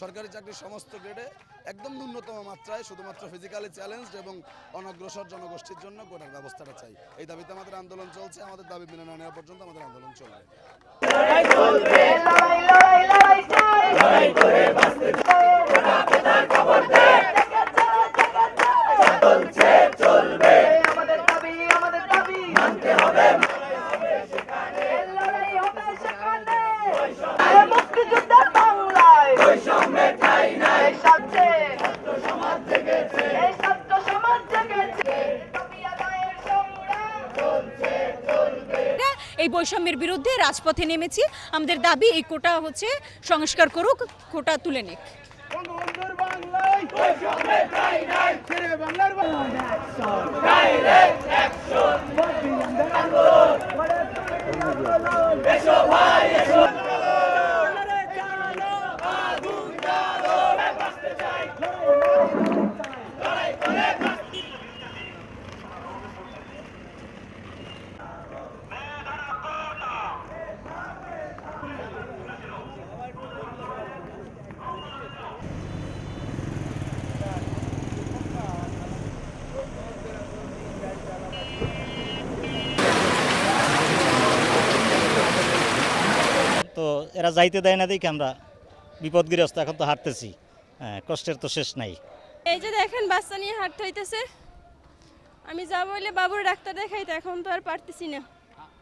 সরকারি চাকরির সমস্ত গ্রেডে একদম ন্যূনতম মাত্রায় শুধুমাত্র ফিজিক্যালি চ্যালেঞ্জ এবং অনগ্রসর জনগোষ্ঠীর জন্য গোটার ব্যবস্থাটা চাই। এই দাবিতে আমাদের আন্দোলন চলছে, আমাদের দাবি মেনে না নেওয়া পর্যন্ত আমাদের আন্দোলন চলবে। এই বৈষম্যের বিরুদ্ধে রাজপথে নেমেছি। আমাদের দাবি, এই কোটা হচ্ছে সংস্কার করুক, কোটা তুলে নিক। তো এরা যাইতে দেয় না দেখি আমরা বিপদগ্রস্ত, এখন তো হাঁটতেছি। হ্যাঁ কষ্টের তো শেষ নাই। এই যে দেখেন, বাচ্চা নিয়ে হাঁটতে হইতেছে। আমি যা বলে বাবুর ডাক্তার দেখাইতে, এখন তো আর পারতেছি না।